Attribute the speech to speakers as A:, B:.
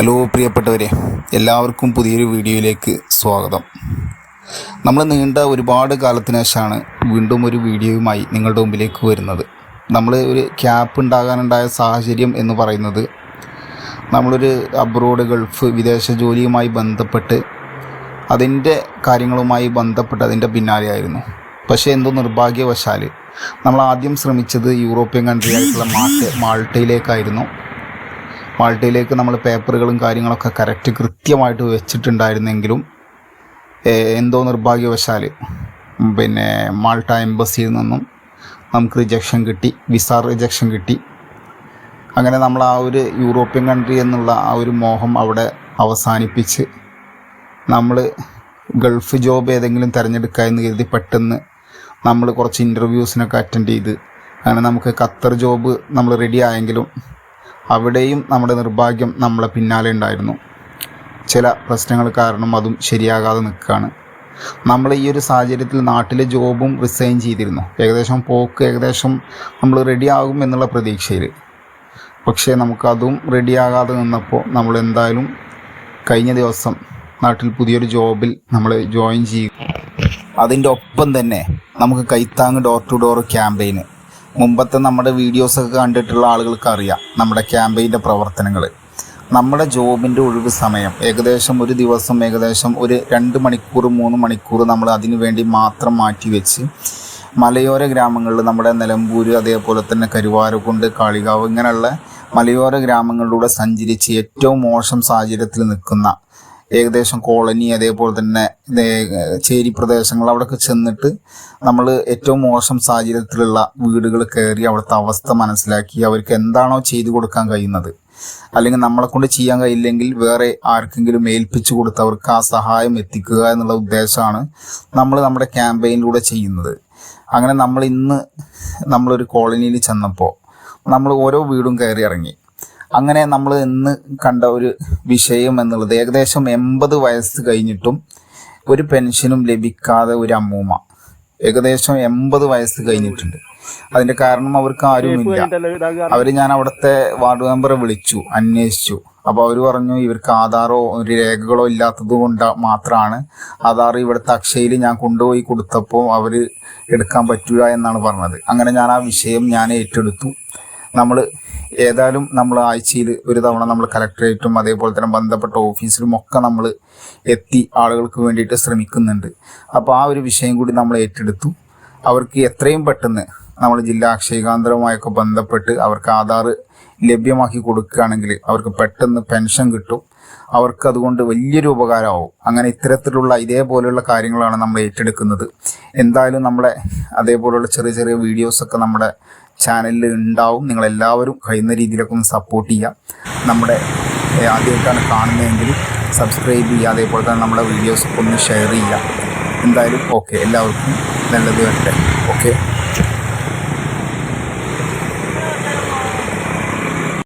A: Hello പ്രിയപ്പെട്ടവരെ എല്ലാവർക്കും പുതിയൊരു വീഡിയോയിലേക്ക് സ്വാഗതം. നമ്മൾ നീണ്ട ഒരുപാട് കാലത്തിന് ശേഷമാണ് വീണ്ടും ഒരു വീഡിയോയുമായി നിങ്ങളുടെ മുമ്പിലേക്ക് വരുന്നത്. നമ്മൾ ഒരു ക്യാപ്പ് ഉണ്ടാകാനുണ്ടായ സാഹചര്യം എന്ന് പറയുന്നത് നമ്മളൊരു അബ്രോഡ് ഗൾഫ് വിദേശ ജോലിയുമായി ബന്ധപ്പെട്ട് അതിന്റെ കാര്യങ്ങളുമായി ബന്ധപ്പെട്ട് അതിന്റെ പിന്നാലെയായിരുന്നു. പക്ഷേ എന്തോ നിർഭാഗ്യവശാൽ നമ്മൾ ആദ്യം ശ്രമിച്ചത് യൂറോപ്യൻ കൺട്രി ആയിട്ടുള്ള മാൾട്ട മാൾട്ടയിലേക്കായിരുന്നു. മാൾട്ടയിലേക്ക് നമ്മൾ പേപ്പറുകളും കാര്യങ്ങളൊക്കെ കറക്റ്റ് കൃത്യമായിട്ട് വെച്ചിട്ടുണ്ടായിരുന്നെങ്കിലും എന്തോ നിർഭാഗ്യവശാൽ പിന്നെ മാൾട്ട എംബസിയിൽ നിന്നും നമുക്ക് റിജക്ഷൻ കിട്ടി വിസ റിജക്ഷൻ കിട്ടി. അങ്ങനെ നമ്മൾ ആ ഒരു യൂറോപ്യൻ കൺട്രി എന്നുള്ള ആ ഒരു മോഹം അവിടെ അവസാനിപ്പിച്ച് നമ്മൾ ഗൾഫ് ജോബ് ഏതെങ്കിലും തിരഞ്ഞെടുക്കുക എന്ന് കരുതി പെട്ടെന്ന് നമ്മൾ കുറച്ച് ഇന്റർവ്യൂസിനൊക്കെ അറ്റൻഡ് ചെയ്ത് അങ്ങനെ നമുക്ക് ഖത്തർ ജോബ് നമ്മൾ റെഡി ആയെങ്കിലും അവിടെയും നമ്മുടെ നിർഭാഗ്യം നമ്മളെ പിന്നാലെ ഉണ്ടായിരുന്നു. ചില പ്രശ്നങ്ങൾ കാരണം അതും ശരിയാകാതെ നിൽക്കുകയാണ്. നമ്മൾ ഈ ഒരു സാഹചര്യത്തിൽ നാട്ടിലെ ജോബും റിസൈൻ ചെയ്തിരുന്നു. ഏകദേശം പോക്ക് ഏകദേശം നമ്മൾ റെഡി ആകും എന്നുള്ള പ്രതീക്ഷയിൽ പക്ഷേ നമുക്കതും റെഡിയാകാതെ നിന്നപ്പോൾ നമ്മൾ എന്തായാലും കഴിഞ്ഞ ദിവസം നാട്ടിൽ പുതിയൊരു ജോബിൽ നമ്മൾ ജോയിൻ ചെയ്യും അതിന്റെ ഒപ്പം തന്നെ നമുക്ക് കൈത്താങ് ഡോർ ടു ഡോർ ക്യാമ്പയിന് മുമ്പത്തെ നമ്മുടെ വീഡിയോസൊക്കെ കണ്ടിട്ടുള്ള ആളുകൾക്ക് അറിയാം നമ്മുടെ ക്യാമ്പയിന്റെ പ്രവർത്തനങ്ങൾ നമ്മുടെ ജോബിന്റെ ഒഴിവ് സമയം. ഏകദേശം ഒരു ദിവസം ഏകദേശം ഒരു രണ്ട് മണിക്കൂർ മൂന്ന് മണിക്കൂർ നമ്മൾ അതിനു വേണ്ടി മാത്രം മാറ്റി വെച്ച് മലയോര ഗ്രാമങ്ങളിൽ നമ്മുടെ നിലമ്പൂര് അതേപോലെ തന്നെ കരുവാരക്കുണ്ട് കാളികാവ് ഇങ്ങനെയുള്ള മലയോര ഗ്രാമങ്ങളിലൂടെ സഞ്ചരിച്ച് ഏറ്റവും മോശം സാഹചര്യത്തിൽ നിൽക്കുന്ന ഏകദേശം കോളനി അതേപോലെ തന്നെ ചേരി പ്രദേശങ്ങൾ അവിടെയൊക്കെ ചെന്നിട്ട് നമ്മൾ ഏറ്റവും മോശം സാഹചര്യത്തിലുള്ള വീടുകൾ കയറി അവിടുത്തെ അവസ്ഥ മനസ്സിലാക്കി അവർക്ക് എന്താണോ ചെയ്തു കൊടുക്കാൻ കഴിയുന്നത്. അല്ലെങ്കിൽ നമ്മളെ കൊണ്ട് ചെയ്യാൻ കഴിയില്ലെങ്കിൽ വേറെ ആർക്കെങ്കിലും ഏൽപ്പിച്ചു കൊടുത്ത് അവർക്ക് ആ സഹായം എത്തിക്കുക എന്നുള്ള ഉദ്ദേശമാണ് നമ്മൾ നമ്മുടെ ക്യാമ്പയിനിലൂടെ ചെയ്യുന്നത്. അങ്ങനെ നമ്മൾ ഇന്ന് നമ്മളൊരു കോളനിയിൽ ചെന്നപ്പോൾ നമ്മൾ ഓരോ വീടും കയറി ഇറങ്ങി. അങ്ങനെ നമ്മൾ ഇന്ന് കണ്ട ഒരു വിഷയം എന്നുള്ളത് ഏകദേശം എൺപത് വയസ്സ് കഴിഞ്ഞിട്ടും ഒരു പെൻഷനും ലഭിക്കാതെ ഒരു അമ്മൂമ്മ. ഏകദേശം എൺപത് വയസ്സ് കഴിഞ്ഞിട്ടുണ്ട്. അതിന്റെ കാരണം അവർക്ക് ആരുമില്ല. അവർ ഞാൻ അവിടുത്തെ വാർഡ് മെമ്പറെ വിളിച്ചു അന്വേഷിച്ചു. അപ്പോൾ അവർ പറഞ്ഞു ഇവർക്ക് ആധാറോ ഒരു രേഖകളോ ഇല്ലാത്തത് കൊണ്ട് മാത്രമാണ് ആധാർ ഇവിടുത്തെ അക്ഷയിൽ ഞാൻ കൊണ്ടുപോയി കൊടുത്തപ്പോൾ അവർ എടുക്കാൻ പറ്റൂല എന്നാണ് പറഞ്ഞത്. അങ്ങനെ ഞാൻ ആ വിഷയം ഞാൻ ഏറ്റെടുത്തു. നമ്മൾ ഏതായാലും നമ്മൾ ആഴ്ചയിൽ ഒരു തവണ നമ്മൾ കലക്ടറേറ്റും അതേപോലെ തന്നെ ബന്ധപ്പെട്ട ഓഫീസിലും ഒക്കെ നമ്മൾ എത്തി ആളുകൾക്ക് വേണ്ടിയിട്ട് ശ്രമിക്കുന്നുണ്ട്. അപ്പോൾ ആ ഒരു വിഷയം കൂടി നമ്മൾ ഏറ്റെടുത്തു. അവർക്ക് എത്രയും പെട്ടെന്ന് നമ്മൾ ജില്ലാ അക്ഷയകാന്തരവുമായൊക്കെ ബന്ധപ്പെട്ട് അവർക്ക് ആധാർ ലഭ്യമാക്കി കൊടുക്കുകയാണെങ്കിൽ അവർക്ക് പെട്ടെന്ന് പെൻഷൻ കിട്ടും. അവർക്ക് അതുകൊണ്ട് വലിയൊരു ഉപകാരമാവും. അങ്ങനെ ഇത്തരത്തിലുള്ള ഇതേപോലെയുള്ള കാര്യങ്ങളാണ് നമ്മൾ ഏറ്റെടുക്കുന്നത്. എന്തായാലും നമ്മുടെ അതേപോലെയുള്ള ചെറിയ ചെറിയ വീഡിയോസൊക്കെ നമ്മുടെ ചാനലിൽ ഉണ്ടാവും. നിങ്ങളെല്ലാവരും കഴിയുന്ന രീതിയിലൊക്കെ ഒന്ന് സപ്പോർട്ട് ചെയ്യുക നമ്മുടെ ആദ്യമായിട്ടാണ് കാണുന്നതെങ്കിൽ സബ്സ്ക്രൈബ് ചെയ്യുക. അതേപോലെ തന്നെ നമ്മുടെ വീഡിയോസൊക്കെ ഒന്ന് ഷെയർ ചെയ്യുക. എന്തായാലും ഓക്കെ എല്ലാവർക്കും നല്ലത് വരട്ടെ. ഓക്കെ